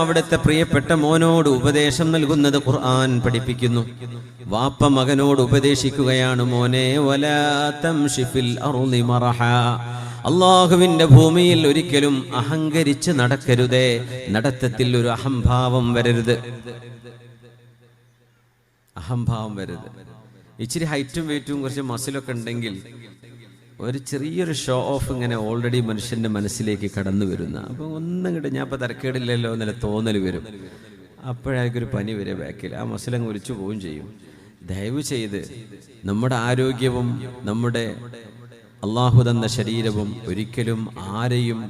അവിടുത്തെ പ്രിയപ്പെട്ട മോനോട് ഉപദേശം നൽകുന്നത് ഖുർആൻ പഠിപ്പിക്കുന്നു. വാപ്പ മകനോട് ഉപദേശിക്കുകയാണ് മോനെ അള്ളാഹുവിന്റെ ഭൂമിയിൽ ഒരിക്കലും അഹങ്കരിച്ച് നടക്കരുതേ. നടത്തത്തിൽ ഒരു അഹംഭാവം വരരുത്. അഹംഭാവം വരരുത്. ഇച്ചിരി ഹൈറ്റും വെയിറ്റും കുറച്ച് മസിലൊക്കെ ഉണ്ടെങ്കിൽ ഒരു ചെറിയൊരു ഷോ ഓഫ് ഇങ്ങനെ ഓൾറെഡി മനുഷ്യന്റെ മനസ്സിലേക്ക് കടന്നു വരുന്ന. അപ്പൊ ഒന്നും കിട്ടും ഞാൻ ഇപ്പൊ തരക്കേടില്ലല്ലോ എന്നല്ല തോന്നൽ വരും. അപ്പോഴായിരിക്കും ഒരു പനി വരെ ബാക്കിൽ ആ മസിലങ്ങ് ഒലിച്ചു പോവുകയും ചെയ്യും. ദയവ് ചെയ്ത് നമ്മുടെ ആരോഗ്യവും നമ്മുടെ അള്ളാഹു തന്ന ശരീരവും ഒരിക്കലും ആരെയും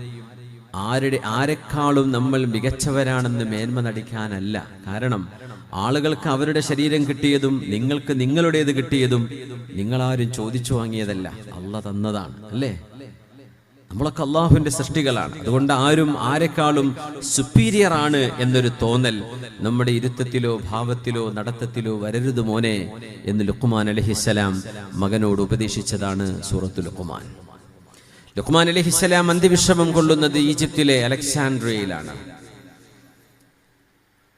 ആരുടെ ആരെക്കാളും നമ്മൾ മികച്ചവരാണെന്ന് മേന്മ നടിക്കാനല്ല. കാരണം ആളുകൾക്ക് അവരുടെ ശരീരം കിട്ടിയതും നിങ്ങൾക്ക് നിങ്ങളുടേത് കിട്ടിയതും നിങ്ങളാരും ചോദിച്ചു വാങ്ങിയതല്ല. അല്ല തന്നതാണ് അല്ലേ? നമ്മളൊക്കെ അള്ളാഹുവിന്റെ സൃഷ്ടികളാണ്. അതുകൊണ്ട് ആരും ആരെക്കാളും സുപ്പീരിയർ ആണ് എന്നൊരു തോന്നൽ നമ്മുടെ ഇരുത്തത്തിലോ ഭാവത്തിലോ നടത്തത്തിലോ വരരുത് മോനെ എന്ന് ലുക്കുമാൻ അലഹിസ്സലാം മകനോട് ഉപദേശിച്ചതാണ് സൂറത്ത് ലുക്കുമാൻ ലുക്കുമാൻ അലഹിസ്സലാം അന്ത്യവിശ്രമം കൊള്ളുന്നത് ഈജിപ്തിലെ അലക്സാൻഡ്രിയയിലാണ്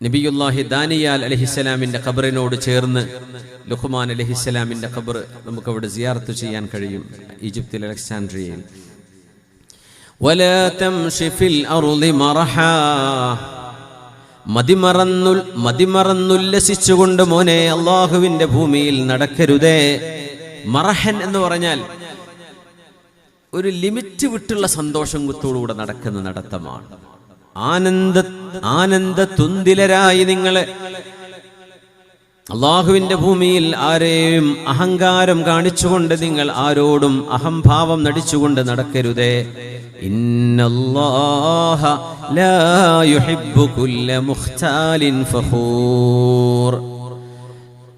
നബിയുല്ലാഹി ദാനിയാൽ അലഹിസ്സലാമിന്റെ ഖബറിനോട് ചേർന്ന് ലുഹ്മാൻ അലഹിസ്സലാമിന്റെ ഖബർ നമുക്കവിടെ സിയാർത്ത് ചെയ്യാൻ കഴിയും ഈജിപ്തിൽ അലക്സാൻഡ്രിയയിൽ മതിമറന്നു മതിമറന്നുല്ലസിച്ചുകൊണ്ട് മോനെ അള്ളാഹുവിന്റെ ഭൂമിയിൽ നടക്കരുതേ. മറഹൻ എന്ന് പറഞ്ഞാൽ ഒരു ലിമിറ്റ് വിട്ടുള്ള സന്തോഷം കുത്തോടുകൂടെ നടക്കുന്ന നടത്തമാണ്. ആനന്ദ ആനന്ദ തുന്തിലരായി നിങ്ങൾ അള്ളാഹുവിന്റെ ഭൂമിയിൽ ആരെയും അഹങ്കാരം കാണിച്ചുകൊണ്ട് നിങ്ങൾ ആരോടും അഹംഭാവം നടിച്ചുകൊണ്ട് നടക്കരുതേ.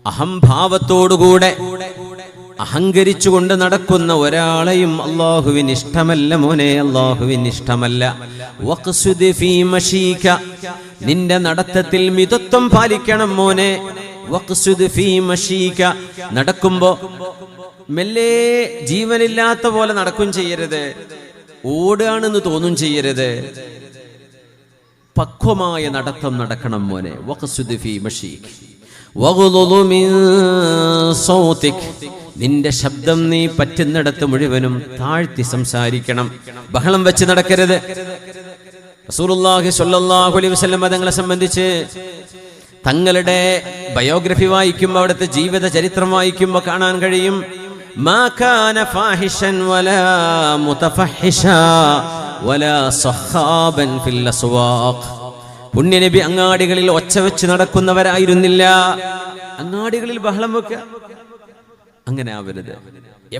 അഹംഭാവത്തോടുകൂടെ അഹങ്കരിച്ചുകൊണ്ട് നടക്കുന്ന ഒരാളെയും അള്ളാഹുവിന് ഇഷ്ടമല്ല മോനെ അള്ളാഹുവിന് ഇഷ്ടമല്ല നിന്റെ നടത്തത്തിൽ മിതത്വം പാലിക്കണം മോനെ. നടക്കുമ്പോ മെല്ലെ ജീവനില്ലാത്ത പോലെ നടക്കും ചെയ്യരുത്. ഓടുകയാണെന്ന് തോന്നും ചെയ്യരുത്. പക്വമായ നടത്തം നടക്കണം മോനെ. നിന്റെ ശബ്ദം നീ പറ്റുന്നിടത്ത് മുഴുവനും താഴ്ത്തി സംസാരിക്കണം. ബഹളം വെച്ച് നടക്കരുത്. റസൂലുള്ളാഹി സ്വല്ലല്ലാഹു അലൈഹി വസല്ലം തങ്ങളെ സംബന്ധിച്ച് തങ്ങളുടെ ബയോഗ്രഫി വായിക്കുമ്പോൾ അവിടുത്തെ ജീവിത ചരിത്രം വായിക്കുമ്പോൾ കാണാൻ കഴിയും. പുണ്യനബി അങ്ങാടികളിൽ ഒച്ച വെച്ച് നടക്കുന്നവരായിരുന്നില്ല. അങ്ങാടികളിൽ ബഹളം വെക്കുക അങ്ങനെ ആവരുത്.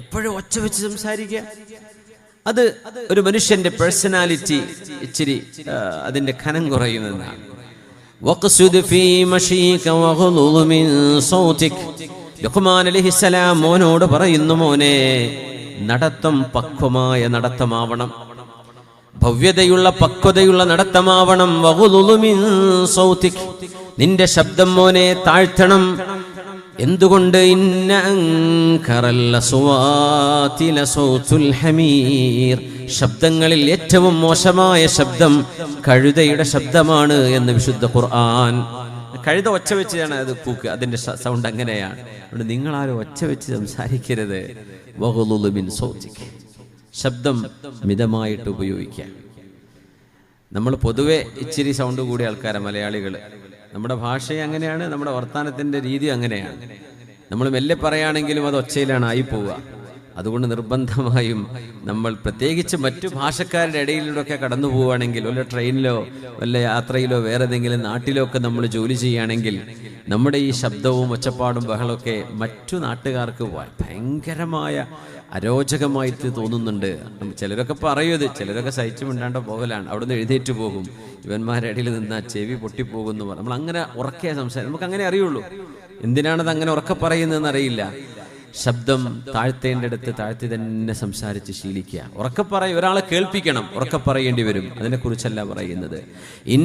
എപ്പോഴും ഒച്ച വെച്ച് സംസാരിക്കുക അത് ഒരു മനുഷ്യന്റെ പേഴ്സണാലിറ്റി ഇച്ചിരി അതിന്റെ ഖനം കുറയുന്നതാണ്. മോനോട് പറയുന്നു മോനെ നടത്തം പക്വമായ നടത്തമാവണം. ഭവ്യതയുള്ള പക്വതയുള്ള നടത്തമാവണം. നിന്റെ ശബ്ദം മോനെ താഴ്ത്തണം. എന്തുകൊണ്ട് ഹമീർ? ശബ്ദങ്ങളിൽ ഏറ്റവും മോശമായ ശബ്ദം കഴുതയുടെ ശബ്ദമാണ് എന്ന് വിശുദ്ധ ഖുർആൻ. കഴുത ഒച്ച വെച്ചാണ് അത് കൂക്ക് അതിന്റെ സൗണ്ട് അങ്ങനെയാണ്. അതുകൊണ്ട് നിങ്ങൾ ആരും ഒച്ച വെച്ച് സംസാരിക്കരുത്. വഹുലുബിൻ സൗതിക് ശബ്ദം മിതമായിട്ട് ഉപയോഗിക്കുക. നമ്മൾ പൊതുവെ ഇച്ചിരി സൗണ്ട് കൂടിയ ആൾക്കാരാണ് മലയാളികൾ നമ്മുടെ ഭാഷ അങ്ങനെയാണ് നമ്മുടെ വർത്തമാനത്തിന്റെ രീതി അങ്ങനെയാണ്. നമ്മൾ മെല്ലെ പറയുകയാണെങ്കിലും അത് ഒച്ചയിലാണ് ആയി പോവുക അതുകൊണ്ട് നിർബന്ധമായും നമ്മൾ പ്രത്യേകിച്ച് മറ്റു ഭാഷക്കാരുടെ ഇടയിലൂടെയൊക്കെ കടന്നു പോവുകയാണെങ്കിൽ വല്ല ട്രെയിനിലോ വല്ല യാത്രയിലോ വേറെ ഏതെങ്കിലും നാട്ടിലോ ഒക്കെ നമ്മൾ ജോലി ചെയ്യുകയാണെങ്കിൽ നമ്മുടെ ഈ ശബ്ദവും ഒച്ചപ്പാടും ബഹളമൊക്കെ മറ്റു നാട്ടുകാർക്ക് ഭയങ്കരമായ അരോചകമായിട്ട് തോന്നുന്നുണ്ട്. ചിലരൊക്കെ പറയത് ചിലരൊക്കെ സഹിച്ചു മിണ്ടാണ്ട പോകലാണ്. അവിടുന്ന് എഴുന്നേറ്റ് പോകും. ഇവന്മാരുടെ ഇടയിൽ നിന്ന് ചെവി പൊട്ടിപ്പോകുന്നു നമ്മൾ അങ്ങനെ ഉറക്കെ സംസാരം നമുക്ക് അങ്ങനെ അറിയുള്ളൂ. എന്തിനാണത് അങ്ങനെ ഉറക്കെ പറയുന്നതെന്ന് അറിയില്ല. ശബ്ദം താഴ്ത്തേണ്ടടുത്ത് താഴ്ത്തി തന്നെ സംസാരിച്ച് ശീലിക്കുക. ഉറക്കെ പറയും ഒരാളെ കേൾപ്പിക്കണം. ഉറക്കെ പറയേണ്ടി വരും. അതിനെക്കുറിച്ചല്ല പറയുന്നത്. ഇൻ